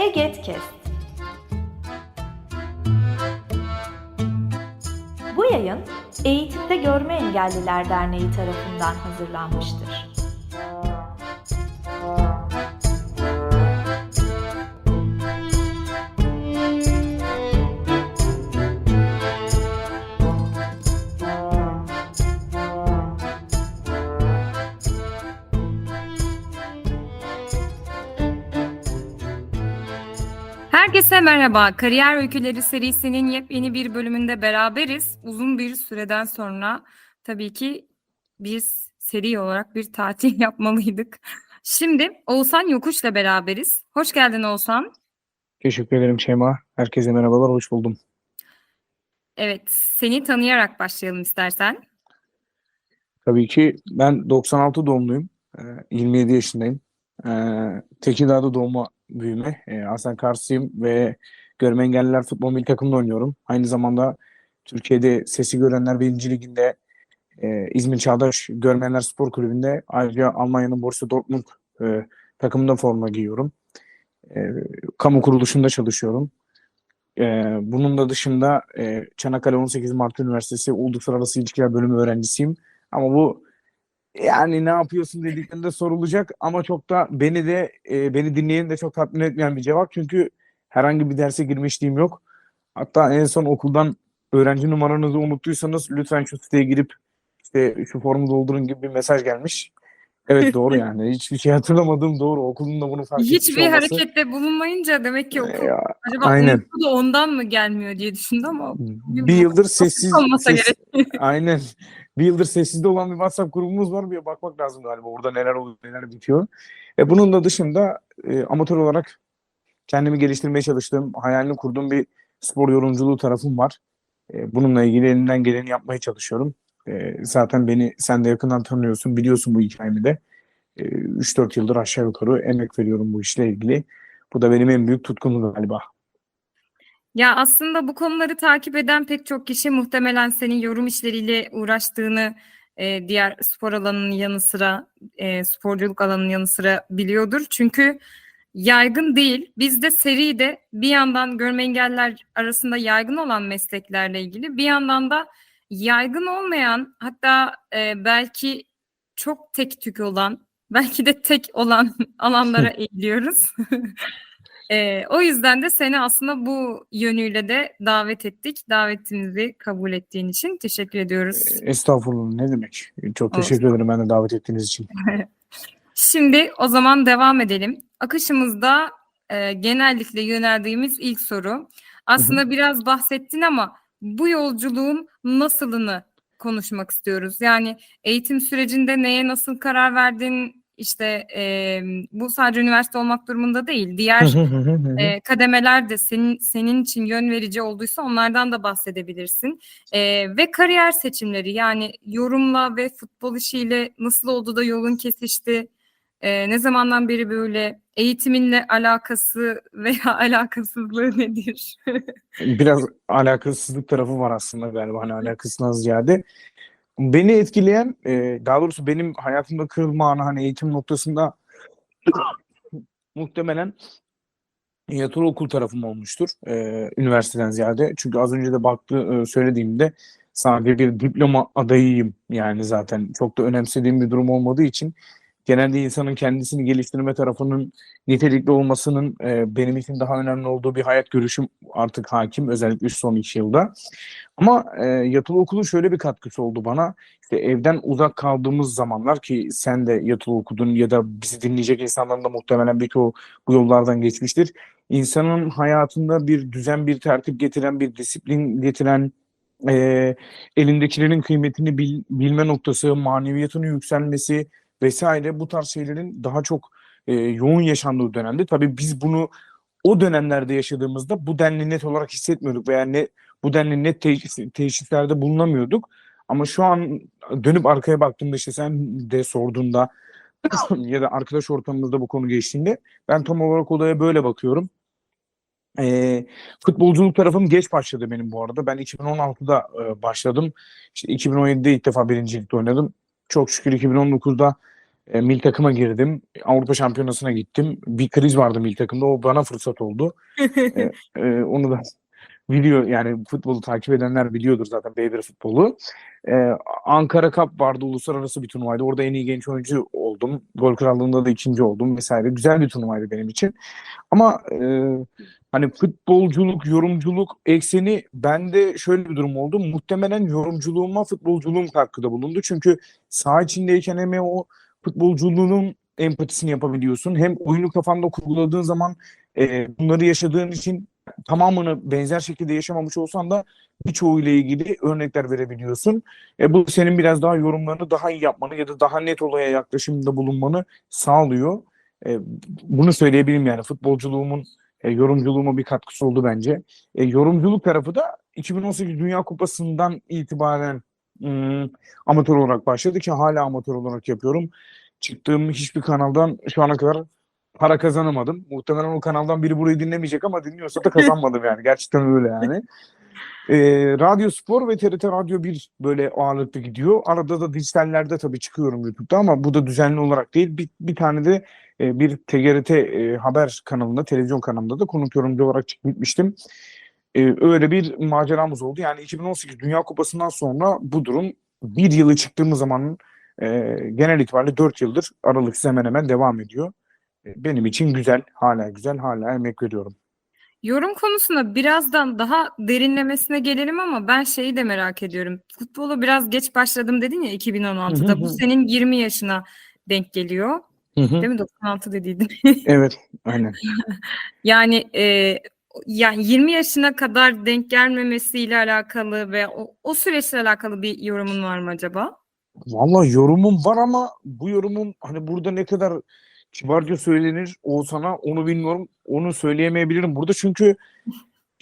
Egetkest. Bu yayın Eğitimde Görme Engelliler Derneği tarafından hazırlanmıştır. Herkese merhaba. Kariyer Öyküleri serisinin yepyeni bir bölümünde beraberiz. Uzun bir süreden sonra tabii ki biz seri olarak bir tatil yapmalıydık. Şimdi Oğuzhan Yokuş'la beraberiz. Hoş geldin Oğuzhan. Teşekkür ederim Şeyma. Herkese merhabalar, hoş buldum. Evet, seni tanıyarak başlayalım istersen. Tabii ki ben 96 doğumluyum. Ee, 27 yaşındayım. Ee, Tekirdağ'da doğma büyüme. Ee, Aslen Karslıyım ve Görme Engelliler Futbol Milli Takımında oynuyorum. Aynı zamanda Türkiye'de Sesi Görenler 1. Ligi'nde e, İzmir Çağdaş Görmeyenler Spor Kulübü'nde ayrıca Almanya'nın Borussia Dortmund e, takımında forma giyiyorum. E, kamu kuruluşunda çalışıyorum. Ee, bunun da dışında e, Çanakkale 18 Mart Üniversitesi Uluslararası İlişkiler Bölümü öğrencisiyim. Ama bu yani ne yapıyorsun dediklerinde sorulacak ama çok da beni de e, beni dinleyen de çok tatmin etmeyen bir cevap. Çünkü herhangi bir derse girmişliğim yok. Hatta en son okuldan öğrenci numaranızı unuttuysanız lütfen şu siteye girip işte şu formu doldurun gibi bir mesaj gelmiş. Evet doğru yani. Hiçbir şey hatırlamadığım doğru. Okulun da bunu fark Hiçbir olması. harekette bulunmayınca demek ki okul Ya, acaba aynen. da ondan mı gelmiyor diye düşündüm ama bir yıldır sessiz, olmasa ses- aynen bir yıldır sessizde olan bir WhatsApp grubumuz var. Bir bakmak lazım galiba orada neler oluyor, neler bitiyor. E, bunun da dışında e, amatör olarak kendimi geliştirmeye çalıştığım, hayalini kurduğum bir spor yorumculuğu tarafım var. E, bununla ilgili elimden geleni yapmaya çalışıyorum. E, zaten beni sen de yakından tanıyorsun, biliyorsun bu hikayemi de. E, 3-4 yıldır aşağı yukarı emek veriyorum bu işle ilgili. Bu da benim en büyük tutkum galiba. Ya aslında bu konuları takip eden pek çok kişi muhtemelen senin yorum işleriyle uğraştığını e, diğer spor alanının yanı sıra e, sporculuk alanının yanı sıra biliyordur. Çünkü yaygın değil. Bizde seride bir yandan görme engeller arasında yaygın olan mesleklerle ilgili bir yandan da yaygın olmayan hatta e, belki çok tek tük olan belki de tek olan alanlara eğiliyoruz. Ee, o yüzden de seni aslında bu yönüyle de davet ettik. Davetimizi kabul ettiğin için teşekkür ediyoruz. Estağfurullah ne demek. Çok Olsun. teşekkür ederim ben de davet ettiğiniz için. Şimdi o zaman devam edelim. Akışımızda e, genellikle yöneldiğimiz ilk soru. Aslında biraz bahsettin ama bu yolculuğun nasılını konuşmak istiyoruz. Yani eğitim sürecinde neye nasıl karar verdin? İşte e, bu sadece üniversite olmak durumunda değil. Diğer e, kademeler de senin senin için yön verici olduysa onlardan da bahsedebilirsin. E, ve kariyer seçimleri yani yorumla ve futbol işiyle nasıl oldu da yolun kesişti? E, ne zamandan beri böyle eğitiminle alakası veya alakasızlığı nedir? Biraz alakasızlık tarafı var aslında galiba hani alakasından ziyade. Beni etkileyen, e, daha doğrusu benim hayatımda kırılma anı hani eğitim noktasında muhtemelen yatılı okul tarafım olmuştur. e, üniversiteden ziyade. Çünkü az önce de baktı e, söylediğimde sadece bir diploma adayıyım yani zaten çok da önemsediğim bir durum olmadığı için genelde insanın kendisini geliştirme tarafının nitelikli olmasının e, benim için daha önemli olduğu bir hayat görüşüm artık hakim özellikle son iki yılda. Ama e, yatılı okulun şöyle bir katkısı oldu bana. İşte evden uzak kaldığımız zamanlar ki sen de yatılı okudun ya da bizi dinleyecek insanların da muhtemelen birçoğu bu yollardan geçmiştir. İnsanın hayatında bir düzen, bir tertip getiren, bir disiplin getiren, e, elindekilerin kıymetini bil- bilme noktası, maneviyatının yükselmesi vesaire bu tarz şeylerin daha çok e, yoğun yaşandığı dönemde. Tabii biz bunu o dönemlerde yaşadığımızda bu denli net olarak hissetmiyorduk veya ne bu denli net teşhis, teşhislerde bulunamıyorduk. Ama şu an dönüp arkaya baktığımda işte sen de sorduğunda ya da arkadaş ortamımızda bu konu geçtiğinde ben tam olarak olaya böyle bakıyorum. Ee, futbolculuk tarafım geç başladı benim bu arada. Ben 2016'da e, başladım. İşte 2017'de ilk defa birincilikte oynadım. Çok şükür 2019'da E, milli takıma girdim. Avrupa Şampiyonası'na gittim. Bir kriz vardı milli takımda. O bana fırsat oldu. E, e, onu da biliyor yani futbolu takip edenler biliyordur zaten B1 futbolu. E, Ankara Cup vardı. Uluslararası bir turnuvaydı. Orada en iyi genç oyuncu oldum. Gol krallığında da ikinci oldum vesaire. Güzel bir turnuvaydı benim için. Ama e, hani futbolculuk, yorumculuk ekseni bende şöyle bir durum oldu. Muhtemelen yorumculuğuma futbolculuğum katkıda bulundu. Çünkü saha içindeyken hem o futbolculuğunun empatisini yapabiliyorsun. Hem oyunu kafanda kurguladığın zaman e, bunları yaşadığın için tamamını benzer şekilde yaşamamış olsan da birçoğuyla ilgili örnekler verebiliyorsun. E, bu senin biraz daha yorumlarını daha iyi yapmanı ya da daha net olaya yaklaşımda bulunmanı sağlıyor. E, bunu söyleyebilirim yani futbolculuğumun e, yorumculuğuma bir katkısı oldu bence. E, yorumculuk tarafı da 2018 Dünya Kupası'ndan itibaren hmm, amatör olarak başladı ki hala amatör olarak yapıyorum. Çıktığım hiçbir kanaldan şu ana kadar para kazanamadım. Muhtemelen o kanaldan biri burayı dinlemeyecek ama dinliyorsa da kazanmadım yani. Gerçekten öyle yani. E, Radyo Spor ve TRT Radyo 1 böyle ağırlıklı gidiyor. Arada da dijitallerde tabii çıkıyorum YouTube'da ama bu da düzenli olarak değil. Bir, bir tane de e, bir TGRT e, haber kanalında, televizyon kanalında da konuk yorumcu olarak çıkıp gitmiştim. E, öyle bir maceramız oldu. Yani 2018 Dünya Kupası'ndan sonra bu durum bir yılı çıktığımız zaman e, genel itibariyle 4 yıldır aralıksız hemen hemen devam ediyor. E, benim için güzel, hala güzel, hala emek veriyorum. Yorum konusuna birazdan daha derinlemesine gelelim ama ben şeyi de merak ediyorum. Futbola biraz geç başladım dedin ya 2016'da. Hı hı Bu senin 20 yaşına denk geliyor. Hı hı. Değil mi? 96 dediydin. Evet, aynen. Yani e, yani 20 yaşına kadar denk gelmemesiyle alakalı ve o, o süreçle alakalı bir yorumun var mı acaba? Vallahi yorumum var ama bu yorumum hani burada ne kadar kibarca söylenir Oğuzhan'a onu bilmiyorum. Onu söyleyemeyebilirim burada çünkü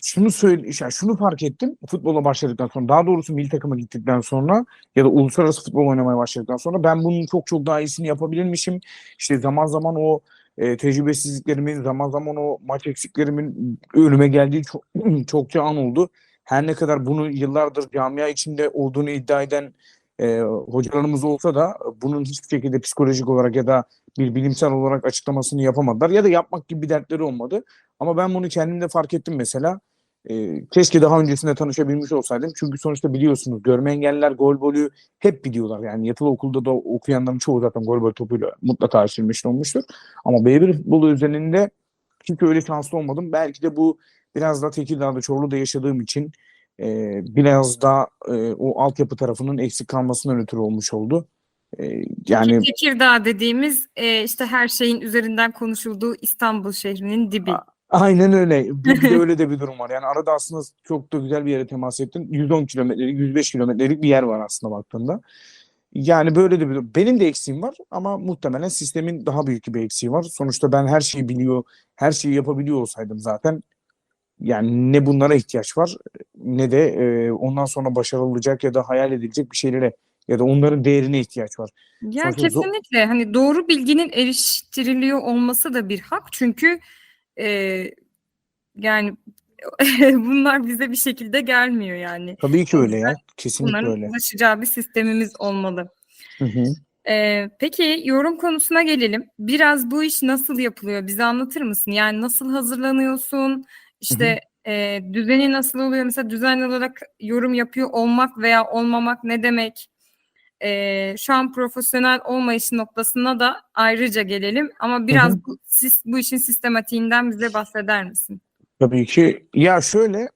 şunu söyle yani şunu fark ettim futbola başladıktan sonra daha doğrusu milli takıma gittikten sonra ya da uluslararası futbol oynamaya başladıktan sonra ben bunun çok çok daha iyisini yapabilirmişim. İşte zaman zaman o e, tecrübesizliklerimin zaman zaman o maç eksiklerimin önüme geldiği çok, çokça an oldu. Her ne kadar bunu yıllardır camia içinde olduğunu iddia eden e, hocalarımız olsa da bunun hiçbir şekilde psikolojik olarak ya da bir bilimsel olarak açıklamasını yapamadılar ya da yapmak gibi bir dertleri olmadı. Ama ben bunu kendimde fark ettim mesela. E, keşke daha öncesinde tanışabilmiş olsaydım. Çünkü sonuçta biliyorsunuz görme engelliler gol golü hep biliyorlar. Yani yatılı okulda da okuyanların çoğu zaten gol gol topuyla mutlaka meşhur olmuştur. Ama B1 futbolu üzerinde çünkü öyle şanslı olmadım. Belki de bu biraz da Tekirdağ'da Çorlu'da yaşadığım için e, biraz da e, o altyapı tarafının eksik kalmasından ötürü olmuş oldu. E, yani Tekirdağ dediğimiz e, işte her şeyin üzerinden konuşulduğu İstanbul şehrinin dibi. Aynen öyle. Bir de öyle de bir durum var. Yani arada aslında çok da güzel bir yere temas ettin. 110 kilometrelik, 105 kilometrelik bir yer var aslında baktığında. Yani böyle de bir durum. Benim de eksiğim var ama muhtemelen sistemin daha büyük bir eksiği var. Sonuçta ben her şeyi biliyor, her şeyi yapabiliyor olsaydım zaten yani ne bunlara ihtiyaç var ne de e, ondan sonra başarılı olacak ya da hayal edilecek bir şeylere ya da onların değerine ihtiyaç var. Ya Sonuçta kesinlikle hani doğru bilginin eriştiriliyor olması da bir hak çünkü e, yani bunlar bize bir şekilde gelmiyor yani. Tabii ki öyle ya. Kesinlikle Bunların öyle. ulaşacağı bir sistemimiz olmalı. Hı hı. Ee, peki yorum konusuna gelelim. Biraz bu iş nasıl yapılıyor? Bize anlatır mısın? Yani nasıl hazırlanıyorsun? İşte e, düzeni nasıl oluyor? Mesela düzenli olarak yorum yapıyor olmak veya olmamak ne demek? Ee, şu an profesyonel olmayış noktasına da ayrıca gelelim. Ama biraz hı. bu, sis- bu işin sistematiğinden bize bahseder misin? Tabii ki. Ya şöyle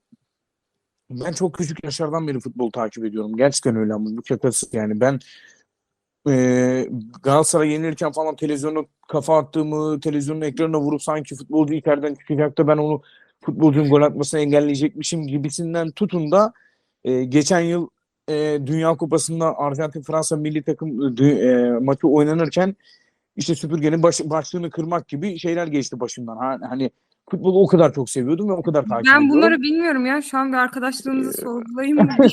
ben çok küçük yaşlardan beri futbol takip ediyorum. Gerçekten öyle ama bu şakası yani ben e, Galatasaray yenilirken falan televizyona kafa attığımı, televizyonun ekranına vurup sanki futbolcu içeriden çıkacak da ben onu futbolcunun gol atmasını engelleyecekmişim gibisinden tutun da e, geçen yıl e, Dünya Kupası'nda Arjantin Fransa milli takım e, e, maçı oynanırken işte süpürgenin baş, başlığını kırmak gibi şeyler geçti başımdan. Ha, hani futbolu o kadar çok seviyordum ve o kadar takip Ben ediyorum. bunları bilmiyorum ya. Şu an bir arkadaşlığımızı sorgulayayım mı?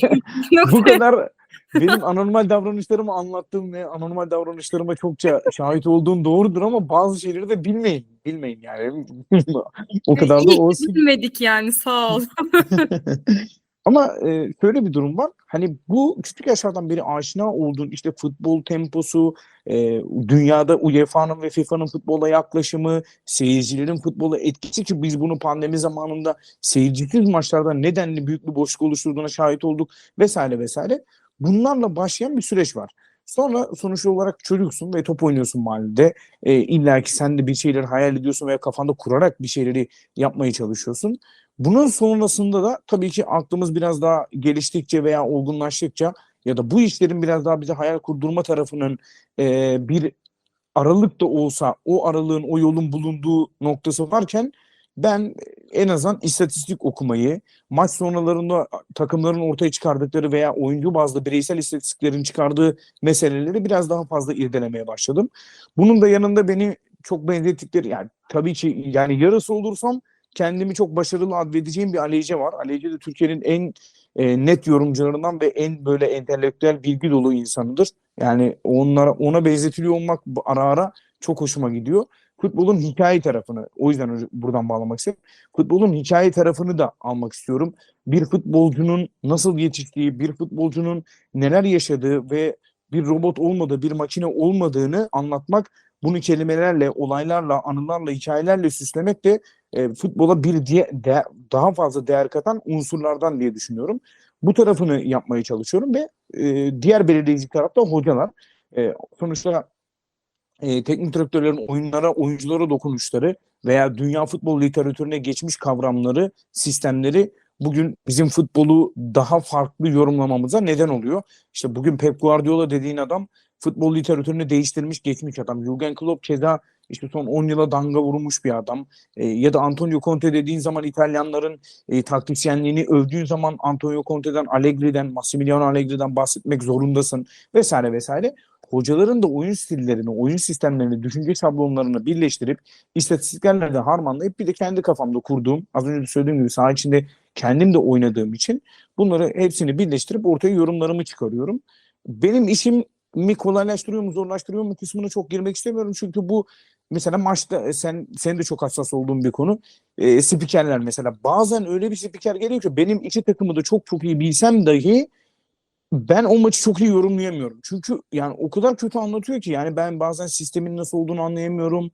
bu kadar benim anormal davranışlarımı anlattığım ve anormal davranışlarıma çokça şahit olduğum doğrudur ama bazı şeyleri de bilmeyin. Bilmeyin yani. o kadar da olsun. bilmedik yani sağ ol. Ama e, şöyle bir durum var. Hani bu küçük yaşlardan beri aşina olduğun işte futbol temposu, e, dünyada UEFA'nın ve FIFA'nın futbola yaklaşımı, seyircilerin futbola etkisi ki biz bunu pandemi zamanında seyircisiz maçlarda nedenli büyük bir boşluk oluşturduğuna şahit olduk vesaire vesaire. Bunlarla başlayan bir süreç var. Sonra sonuç olarak çocuksun ve top oynuyorsun mahallede. E, İlla ki sen de bir şeyleri hayal ediyorsun veya kafanda kurarak bir şeyleri yapmaya çalışıyorsun. Bunun sonrasında da tabii ki aklımız biraz daha geliştikçe veya olgunlaştıkça ya da bu işlerin biraz daha bize hayal kurdurma tarafının e, bir aralık da olsa o aralığın o yolun bulunduğu noktası varken ben en azından istatistik okumayı, maç sonralarında takımların ortaya çıkardıkları veya oyuncu bazlı bireysel istatistiklerin çıkardığı meseleleri biraz daha fazla irdelemeye başladım. Bunun da yanında beni çok benzettikleri yani tabii ki yani yarısı olursam kendimi çok başarılı advedeceğim bir Aleyce var. Aleyce de Türkiye'nin en e, net yorumcularından ve en böyle entelektüel bilgi dolu insanıdır. Yani onlara ona benzetiliyor olmak ara ara çok hoşuma gidiyor. Futbolun hikaye tarafını o yüzden buradan bağlamak istedim. Futbolun hikaye tarafını da almak istiyorum. Bir futbolcunun nasıl yetiştiği, bir futbolcunun neler yaşadığı ve bir robot olmadığı, bir makine olmadığını anlatmak, bunu kelimelerle, olaylarla, anılarla, hikayelerle süslemek de e, futbola bir diye, de- daha fazla değer katan unsurlardan diye düşünüyorum. Bu tarafını yapmaya çalışıyorum ve e, diğer belirleyici tarafta hocalar. E, sonuçta e, teknik direktörlerin oyunlara, oyunculara dokunuşları veya dünya futbol literatürüne geçmiş kavramları, sistemleri bugün bizim futbolu daha farklı yorumlamamıza neden oluyor. İşte bugün Pep Guardiola dediğin adam futbol literatürünü değiştirmiş geçmiş adam. Jurgen Klopp keza işte son 10 yıla damga vurmuş bir adam. E, ya da Antonio Conte dediğin zaman İtalyanların e, taktisyenliğini övdüğün zaman Antonio Conte'den, Allegri'den, Massimiliano Allegri'den bahsetmek zorundasın vesaire vesaire. Hocaların da oyun stillerini, oyun sistemlerini, düşünce şablonlarını birleştirip istatistiklerle de harmanlayıp bir de kendi kafamda kurduğum, az önce de söylediğim gibi saha içinde kendim de oynadığım için bunları hepsini birleştirip ortaya yorumlarımı çıkarıyorum. Benim işim mi kolaylaştırıyor mu zorlaştırıyor mu kısmına çok girmek istemiyorum. Çünkü bu mesela maçta e, sen senin de çok hassas olduğun bir konu. E, spikerler mesela bazen öyle bir spiker geliyor ki benim iki takımı da çok çok iyi bilsem dahi ben o maçı çok iyi yorumlayamıyorum. Çünkü yani o kadar kötü anlatıyor ki yani ben bazen sistemin nasıl olduğunu anlayamıyorum.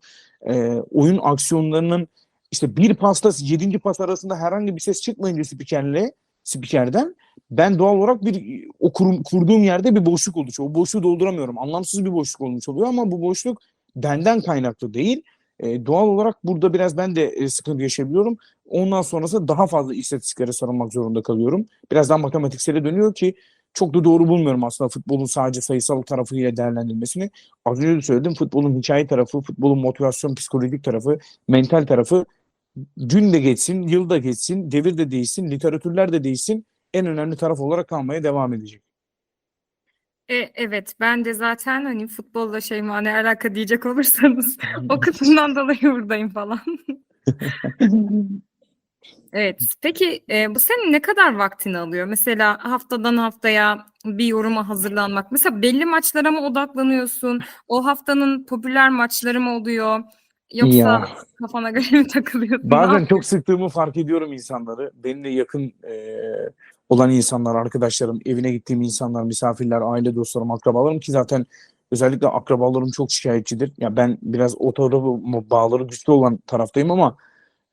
E, oyun aksiyonlarının işte bir pasla yedinci pas arasında herhangi bir ses çıkmayınca spikerle spikerden ben doğal olarak bir o kurum, kurduğum yerde bir boşluk oluşuyor. O boşluğu dolduramıyorum. Anlamsız bir boşluk olmuş oluyor ama bu boşluk benden kaynaklı değil. E, doğal olarak burada biraz ben de e, sıkıntı yaşayabiliyorum. Ondan sonrası daha fazla istatistiklere sarılmak zorunda kalıyorum. Biraz daha matematiksele dönüyor ki çok da doğru bulmuyorum aslında futbolun sadece sayısal tarafıyla değerlendirilmesini. Az önce de söyledim futbolun hikaye tarafı, futbolun motivasyon, psikolojik tarafı, mental tarafı gün de geçsin, yıl da geçsin, devir de değişsin, literatürler de değişsin en önemli taraf olarak kalmaya devam edecek. E, evet ben de zaten hani futbolla Şeyma ne alaka diyecek olursanız o kısımdan dolayı buradayım falan. Evet. Peki e, bu senin ne kadar vaktini alıyor? Mesela haftadan haftaya bir yoruma hazırlanmak. Mesela belli maçlara mı odaklanıyorsun? O haftanın popüler maçları mı oluyor? Yoksa Ya. kafana göre mi takılıyorsun? Ne Bazen çok sıktığımı fark ediyorum insanları. Benimle yakın e, olan insanlar, arkadaşlarım, evine gittiğim insanlar, misafirler, aile dostlarım, akrabalarım ki zaten özellikle akrabalarım çok şikayetçidir. Ya ben biraz o tarafı bağları güçlü olan taraftayım ama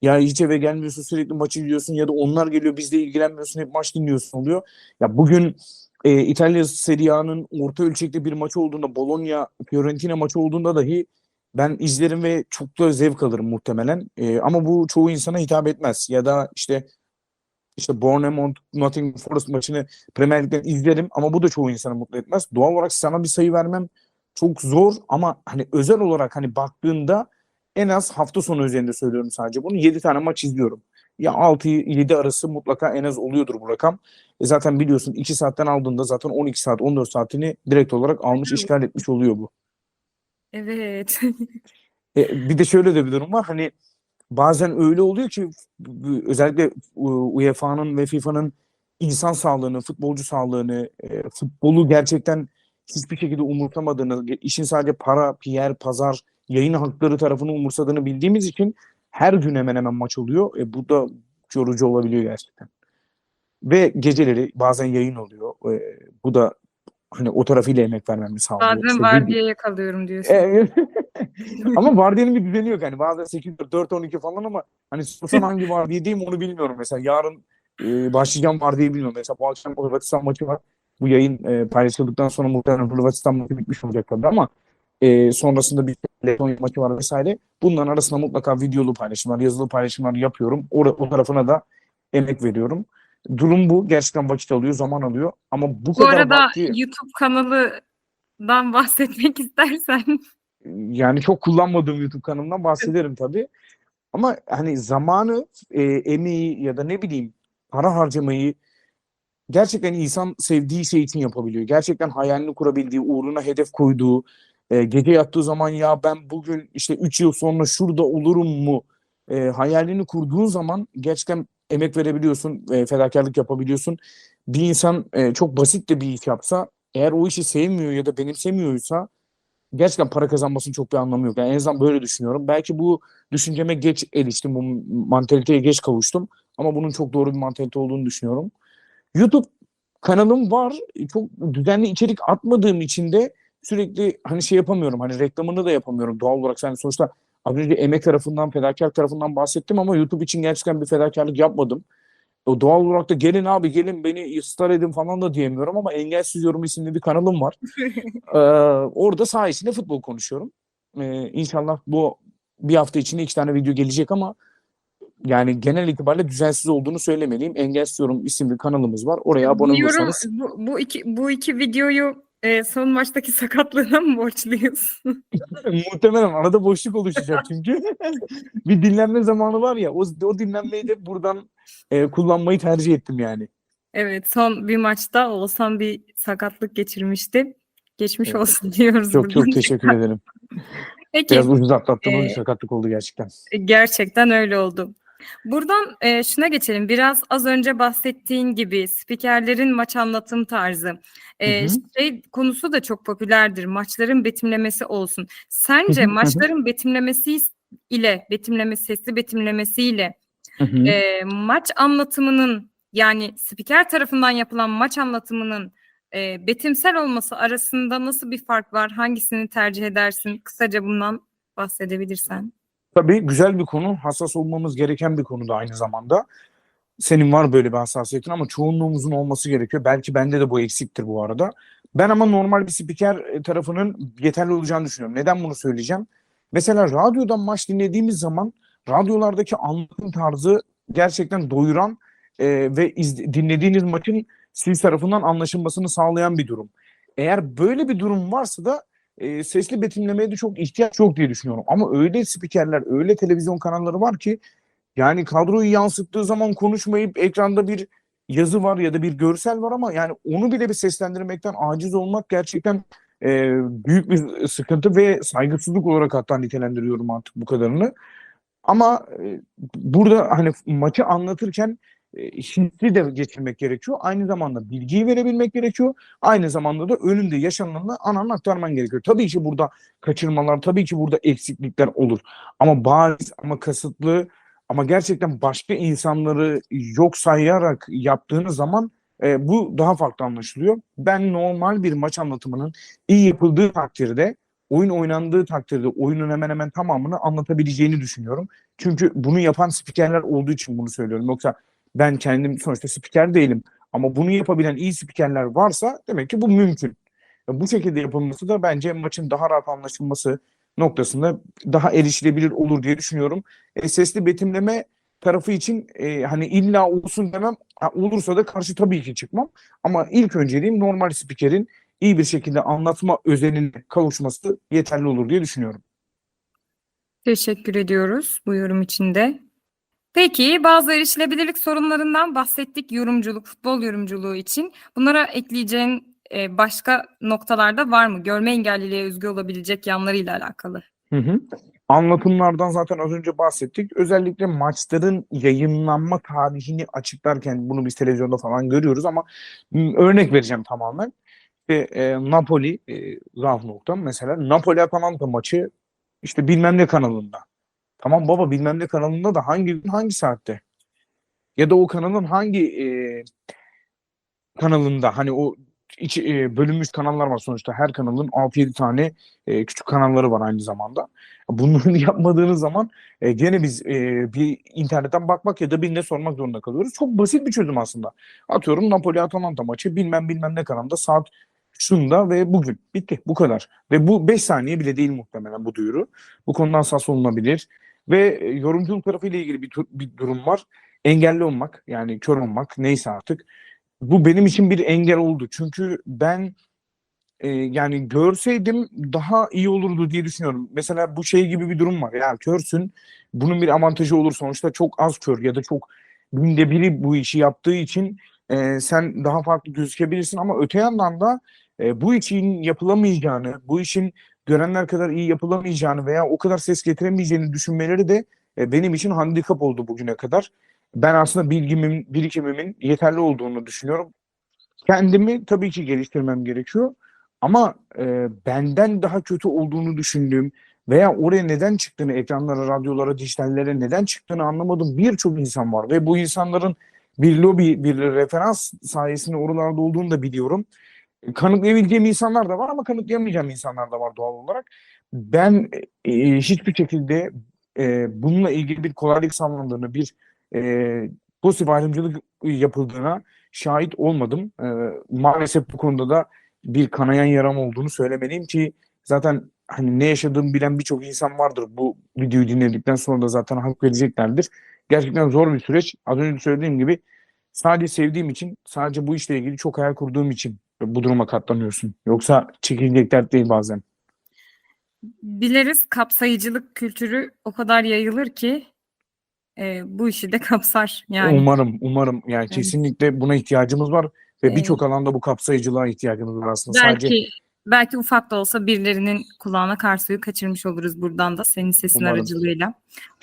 ya hiç eve gelmiyorsun sürekli maçı izliyorsun ya da onlar geliyor bizle ilgilenmiyorsun hep maç dinliyorsun oluyor. Ya bugün e, İtalya Serie A'nın orta ölçekli bir maçı olduğunda Bologna Fiorentina maçı olduğunda dahi ben izlerim ve çok da zevk alırım muhtemelen. E, ama bu çoğu insana hitap etmez. Ya da işte işte Bournemouth Nottingham Forest maçını Premier Lig'den izlerim ama bu da çoğu insanı mutlu etmez. Doğal olarak sana bir sayı vermem çok zor ama hani özel olarak hani baktığında en az hafta sonu üzerinde söylüyorum sadece bunu. 7 tane maç izliyorum. Ya 6-7 arası mutlaka en az oluyordur bu rakam. E zaten biliyorsun 2 saatten aldığında zaten 12 saat 14 saatini direkt olarak almış işgal etmiş oluyor bu. Evet. E, bir de şöyle de bir durum var. Hani bazen öyle oluyor ki özellikle UEFA'nın ve FIFA'nın insan sağlığını, futbolcu sağlığını, e, futbolu gerçekten hiçbir şekilde umursamadığını, işin sadece para, PR, pazar, yayın hakları tarafını umursadığını bildiğimiz için her gün hemen hemen maç oluyor. E, bu da yorucu olabiliyor gerçekten. Ve geceleri bazen yayın oluyor. Ee, bu da hani o tarafıyla emek vermemi sağlıyor. Bazen İşte var video- diye yakalıyorum diyorsun. Ama vardiyanın bir düzeni yok. Yani bazen 8 4 12 falan ama hani sorsan hangi vardiyadayım onu bilmiyorum. Mesela yarın e, başlayacağım vardiyi bilmiyorum. Mesela bu akşam Hırvatistan maçı var. Bu yayın e, paylaşıldıktan sonra muhtemelen Hırvatistan maçı bitmiş olacak tabii ama e, sonrasında bir Letonya maçı var vesaire. Bunların arasında mutlaka videolu paylaşımlar, yazılı paylaşımlar yapıyorum. O, o tarafına da emek veriyorum. Durum bu. Gerçekten vakit alıyor, zaman alıyor. Ama bu Bu kadar arada vakti... YouTube kanalından bahsetmek istersen. yani çok kullanmadığım YouTube kanalımdan bahsederim tabii. Ama hani zamanı, e, emeği ya da ne bileyim para harcamayı gerçekten insan sevdiği şey için yapabiliyor. Gerçekten hayalini kurabildiği, uğruna hedef koyduğu, e, gece yattığı zaman ya ben bugün işte 3 yıl sonra şurada olurum mu e, hayalini kurduğun zaman gerçekten emek verebiliyorsun, e, fedakarlık yapabiliyorsun. Bir insan e, çok basit de bir iş yapsa eğer o işi sevmiyor ya da benimsemiyorsa gerçekten para kazanmasının çok bir anlamı yok. Yani en azından böyle düşünüyorum. Belki bu düşünceme geç eriştim, bu mantaliteye geç kavuştum. Ama bunun çok doğru bir mantalite olduğunu düşünüyorum. YouTube kanalım var. Çok düzenli içerik atmadığım için de sürekli hani şey yapamıyorum. Hani reklamını da yapamıyorum doğal olarak. Yani sonuçta az önce emek tarafından, fedakar tarafından bahsettim ama YouTube için gerçekten bir fedakarlık yapmadım. O doğal olarak da gelin abi gelin beni star edin falan da diyemiyorum ama Engelsiz Yorum isimli bir kanalım var. Ee, orada saha içinde futbol konuşuyorum. Ee, inşallah bu bir hafta içinde iki tane video gelecek ama yani genel itibariyle düzensiz olduğunu söylemeliyim. Engelsiz Yorum isimli kanalımız var. Oraya abone yorum- olursanız bu, bu iki bu iki videoyu e, son maçtaki sakatlığına mı borçluyuz? muhtemelen arada boşluk oluşacak çünkü. bir dinlenme zamanı var ya o, o dinlenmeyi de buradan e, kullanmayı tercih ettim yani. evet, son bir maçta Oğuzhan bir sakatlık geçirmişti. Geçmiş Evet. olsun diyoruz Çok buradan. çok teşekkür ederim. Peki, Biraz ucuz atlattım. Ee, bir sakatlık oldu gerçekten. gerçekten öyle oldu. Buradan e, şuna geçelim. Biraz az önce bahsettiğin gibi spikerlerin maç anlatım tarzı. E, Hı hı. şey konusu da çok popülerdir. Maçların betimlemesi olsun. Sence Hı hı, maçların betimlemesi ile betimlemesi, sesli betimlemesiyle Hı hı. e, maç anlatımının yani spiker tarafından yapılan maç anlatımının e, betimsel olması arasında nasıl bir fark var? Hangisini tercih edersin? Kısaca bundan bahsedebilirsen. Tabii güzel bir konu. Hassas olmamız gereken bir konu da aynı zamanda. Senin var böyle bir hassasiyetin ama çoğunluğumuzun olması gerekiyor. Belki bende de bu eksiktir bu arada. Ben ama normal bir spiker e, tarafının yeterli olacağını düşünüyorum. Neden bunu söyleyeceğim? Mesela radyodan maç dinlediğimiz zaman radyolardaki anlatım tarzı gerçekten doyuran e, ve iz- dinlediğiniz maçın siz tarafından anlaşılmasını sağlayan bir durum. Eğer böyle bir durum varsa da e, sesli betimlemeye de çok ihtiyaç yok diye düşünüyorum. Ama öyle spikerler, öyle televizyon kanalları var ki yani kadroyu yansıttığı zaman konuşmayıp ekranda bir yazı var ya da bir görsel var ama yani onu bile bir seslendirmekten aciz olmak gerçekten e, büyük bir sıkıntı ve saygısızlık olarak hatta nitelendiriyorum artık bu kadarını. Ama e, burada hani maçı anlatırken e, hissi de geçirmek gerekiyor. Aynı zamanda bilgiyi verebilmek gerekiyor. Aynı zamanda da önünde yaşananı ananı aktarman gerekiyor. Tabii ki burada kaçırmalar, tabii ki burada eksiklikler olur. Ama bariz ama kasıtlı ama gerçekten başka insanları yok sayarak yaptığınız zaman e, bu daha farklı anlaşılıyor. Ben normal bir maç anlatımının iyi yapıldığı takdirde, oyun oynandığı takdirde oyunun hemen hemen tamamını anlatabileceğini düşünüyorum. Çünkü bunu yapan spikerler olduğu için bunu söylüyorum. Yoksa ben kendim sonuçta spiker değilim. Ama bunu yapabilen iyi spikerler varsa demek ki bu mümkün. E, Bu şekilde yapılması da bence maçın daha rahat anlaşılması noktasında daha erişilebilir olur diye düşünüyorum. E, sesli betimleme tarafı için e, hani illa olsun demem. Ha, olursa da karşı tabii ki çıkmam. Ama ilk önceliğim normal spikerin iyi bir şekilde anlatma özenine kavuşması yeterli olur diye düşünüyorum. Teşekkür ediyoruz bu yorum için de. Peki bazı erişilebilirlik sorunlarından bahsettik yorumculuk, futbol yorumculuğu için. Bunlara ekleyeceğin e, başka noktalarda var mı? Görme engelliliğe özgü olabilecek yanlarıyla alakalı. Hı hı. Anlatımlardan zaten az önce bahsettik. Özellikle maçların yayınlanma tarihini açıklarken bunu biz televizyonda falan görüyoruz ama örnek vereceğim tamamen. İşte, e, Napoli, e, Ralf noktam mesela Napoli Atalanta maçı işte bilmem ne kanalında. Tamam baba bilmem ne kanalında da hangi gün hangi saatte? Ya da o kanalın hangi e, kanalında hani o iç, e, bölünmüş kanallar var sonuçta. Her kanalın 6-7 tane e, küçük kanalları var aynı zamanda. Bunları yapmadığınız zaman e, gene biz e, bir internetten bakmak ya da birine sormak zorunda kalıyoruz. Çok basit bir çözüm aslında. Atıyorum Napoli-Atalanta maçı bilmem bilmem ne kanalda saat şunda ve bugün. Bitti. Bu kadar. Ve bu 5 saniye bile değil muhtemelen bu duyuru. Bu konudan hassas olunabilir. Ve e, yorumculuk tarafıyla ilgili bir, bir durum var. Engelli olmak yani kör olmak neyse artık. Bu benim için bir engel oldu. Çünkü ben e, yani görseydim daha iyi olurdu diye düşünüyorum. Mesela bu şey gibi bir durum var. Ya körsün. Bunun bir avantajı olur. Sonuçta çok az kör ya da çok binde biri bu işi yaptığı için e, sen daha farklı gözükebilirsin ama öte yandan da e, bu işin yapılamayacağını, bu işin görenler kadar iyi yapılamayacağını veya o kadar ses getiremeyeceğini düşünmeleri de e, benim için handikap oldu bugüne kadar. Ben aslında bilgimin, birikimimin yeterli olduğunu düşünüyorum. Kendimi tabii ki geliştirmem gerekiyor. Ama e, benden daha kötü olduğunu düşündüğüm veya oraya neden çıktığını, ekranlara, radyolara, dijitallere neden çıktığını anlamadığım birçok insan var. Ve bu insanların bir lobi, bir referans sayesinde oralarda olduğunu da biliyorum. Kanıtlayabileceğim insanlar da var ama kanıtlayamayacağım insanlar da var doğal olarak. Ben e, hiçbir şekilde e, bununla ilgili bir kolaylık sağlandığını, bir e, pozitif ayrımcılık yapıldığına şahit olmadım. E, maalesef bu konuda da bir kanayan yaram olduğunu söylemeliyim ki zaten hani ne yaşadığımı bilen birçok insan vardır. Bu videoyu dinledikten sonra da zaten hak vereceklerdir. Gerçekten zor bir süreç. Az önce söylediğim gibi sadece sevdiğim için, sadece bu işle ilgili çok hayal kurduğum için bu duruma katlanıyorsun. Yoksa çekilecek dert değil bazen. Biliriz kapsayıcılık kültürü o kadar yayılır ki e, bu işi de kapsar yani. Umarım, umarım. Yani kesinlikle buna ihtiyacımız var ve Evet. birçok alanda bu kapsayıcılığa ihtiyacımız var aslında. Belki Sadece belki ufak da olsa birilerinin kulağına kar suyu kaçırmış oluruz buradan da senin sesin Umarım. aracılığıyla.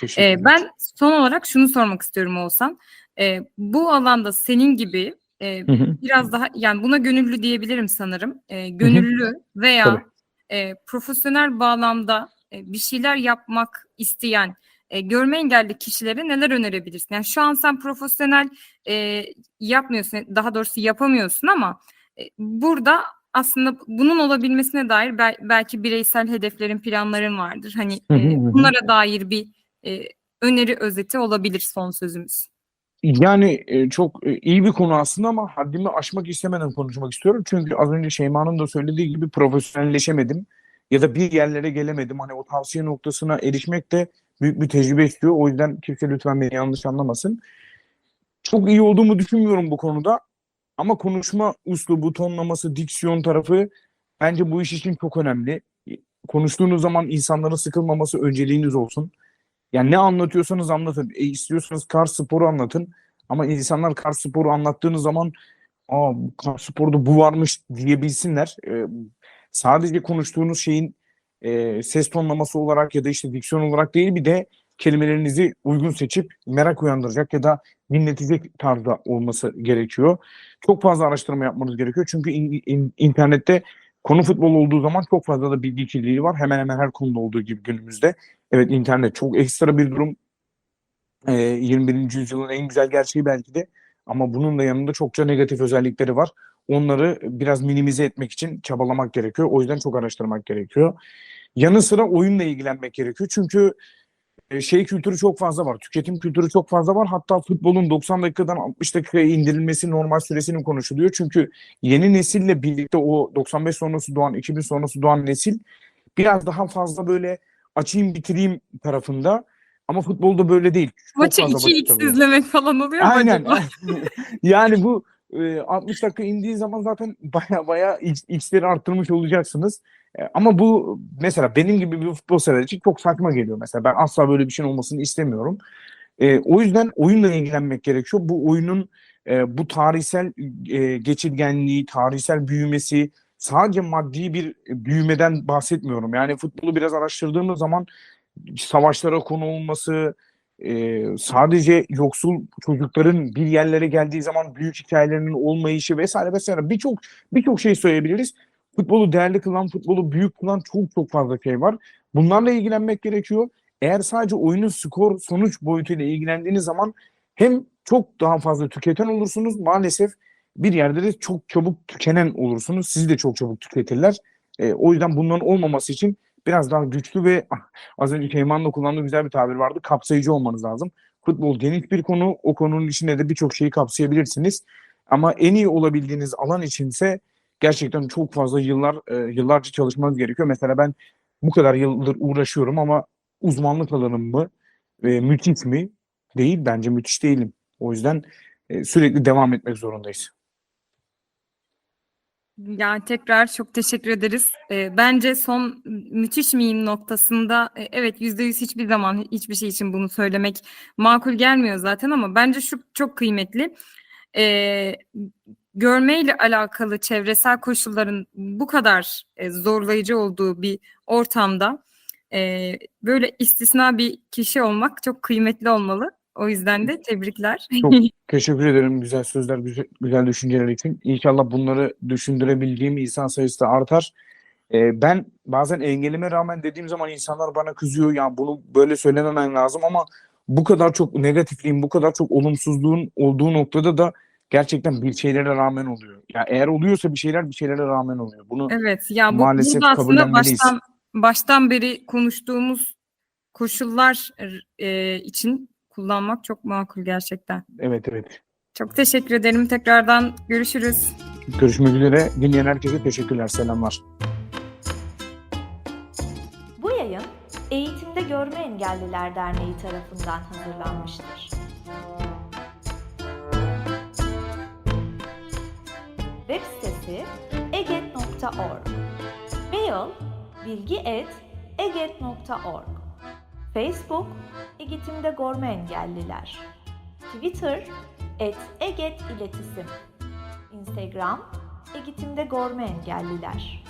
ederim. ben son olarak şunu sormak istiyorum Oğuzhan. Ee, bu alanda senin gibi e, Hı hı. biraz daha yani buna gönüllü diyebilirim sanırım. Ee, gönüllü veya Tabii. e, profesyonel bağlamda e, bir şeyler yapmak isteyen e, görme engelli kişilere neler önerebilirsin? Yani şu an sen profesyonel e, yapmıyorsun, daha doğrusu yapamıyorsun ama e, burada aslında bunun olabilmesine dair bel- belki bireysel hedeflerin, planların vardır. Hani e, bunlara dair bir e, öneri özeti olabilir son sözümüz. Yani e, çok e, iyi bir konu aslında ama haddimi aşmak istemeden konuşmak istiyorum. Çünkü az önce Şeyma'nın da söylediği gibi profesyonelleşemedim ya da bir yerlere gelemedim. Hani o tavsiye noktasına erişmek de büyük bir tecrübe istiyor. O yüzden kimse lütfen beni yanlış anlamasın. Çok iyi olduğumu düşünmüyorum bu konuda. Ama konuşma üslubu, tonlaması, diksiyon tarafı bence bu iş için çok önemli. Konuştuğunuz zaman insanların sıkılmaması önceliğiniz olsun. Yani ne anlatıyorsanız anlatın. E, istiyorsanız kar sporu anlatın. Ama insanlar kar sporu anlattığınız zaman Aa, bu kar sporda bu varmış diyebilsinler. E, sadece konuştuğunuz şeyin e, ses tonlaması olarak ya da işte diksiyon olarak değil bir de kelimelerinizi uygun seçip merak uyandıracak ya da dinletecek tarzda olması gerekiyor. Çok fazla araştırma yapmanız gerekiyor. Çünkü in- in- internette konu futbol olduğu zaman çok fazla da bilgi kirliliği var. Hemen hemen her konuda olduğu gibi günümüzde. Evet internet çok ekstra bir durum. Ee, 21. yüzyılın en güzel gerçeği belki de. Ama bunun da yanında çokça negatif özellikleri var. Onları biraz minimize etmek için çabalamak gerekiyor. O yüzden çok araştırmak gerekiyor. Yanı sıra oyunla ilgilenmek gerekiyor. Çünkü e, şey kültürü çok fazla var. Tüketim kültürü çok fazla var. Hatta futbolun 90 dakikadan 60 dakikaya indirilmesi normal süresinin konuşuluyor. Çünkü yeni nesille birlikte o 95 sonrası doğan, 2000 sonrası doğan nesil biraz daha fazla böyle açayım bitireyim tarafında. Ama futbolda böyle değil. Çok Maçı 2x alıyor. izlemek falan oluyor mu Aynen. yani bu e, 60 dakika indiği zaman zaten baya baya x'leri arttırmış olacaksınız. E, ama bu mesela benim gibi bir futbol sever için çok saçma geliyor mesela. Ben asla böyle bir şeyin olmasını istemiyorum. E, o yüzden oyunla ilgilenmek gerekiyor. Bu oyunun e, bu tarihsel e, geçirgenliği, tarihsel büyümesi sadece maddi bir büyümeden bahsetmiyorum. Yani futbolu biraz araştırdığımız zaman savaşlara konu olması, e, sadece yoksul çocukların bir yerlere geldiği zaman büyük hikayelerinin olmayışı vesaire vesaire birçok birçok şey söyleyebiliriz. Futbolu değerli kılan, futbolu büyük kılan çok çok fazla şey var. Bunlarla ilgilenmek gerekiyor. Eğer sadece oyunun skor sonuç boyutuyla ilgilendiğiniz zaman hem çok daha fazla tüketen olursunuz maalesef bir yerde de çok çabuk tükenen olursunuz. Sizi de çok çabuk tüketirler. E, o yüzden bunların olmaması için biraz daha güçlü ve ah, az önce Şeyma'nın da kullandığı güzel bir tabir vardı. Kapsayıcı olmanız lazım. Futbol geniş bir konu. O konunun içinde de birçok şeyi kapsayabilirsiniz. Ama en iyi olabildiğiniz alan içinse gerçekten çok fazla yıllar e, yıllarca çalışmanız gerekiyor. Mesela ben bu kadar yıldır uğraşıyorum ama uzmanlık alanım mı e, müthiş mi? Değil. Bence müthiş değilim. O yüzden e, sürekli devam etmek zorundayız. Yani tekrar çok teşekkür ederiz. Ee, bence son müthiş miyim noktasında e, evet yüzde yüz hiçbir zaman hiçbir şey için bunu söylemek makul gelmiyor zaten ama bence şu çok kıymetli. Ee, görmeyle alakalı çevresel koşulların bu kadar e, zorlayıcı olduğu bir ortamda e, böyle istisna bir kişi olmak çok kıymetli olmalı. O yüzden de tebrikler. Çok teşekkür ederim güzel sözler, güzel, güzel düşünceler için. İnşallah bunları düşündürebildiğim insan sayısı da artar. Ee, ben bazen engelime rağmen dediğim zaman insanlar bana kızıyor. Ya bunu böyle söylememen lazım ama bu kadar çok negatifliğin, bu kadar çok olumsuzluğun olduğu noktada da gerçekten bir şeylere rağmen oluyor. Ya eğer oluyorsa bir şeyler bir şeylere rağmen oluyor. Bunu Evet ya bu Maalesef aslında baştan baştan beri konuştuğumuz koşullar e, için kullanmak çok makul gerçekten. evet evet. Çok teşekkür ederim. Tekrardan görüşürüz. Görüşmek üzere. Dinleyen herkese teşekkürler. Selamlar. Bu yayın Eğitimde Görme Engelliler Derneği tarafından hazırlanmıştır. Web sitesi eget.org Mail bilgi.eget.org Facebook Eğitimde Görme Engelliler. Twitter et Eget İletisim. Instagram Eğitimde Görme Engelliler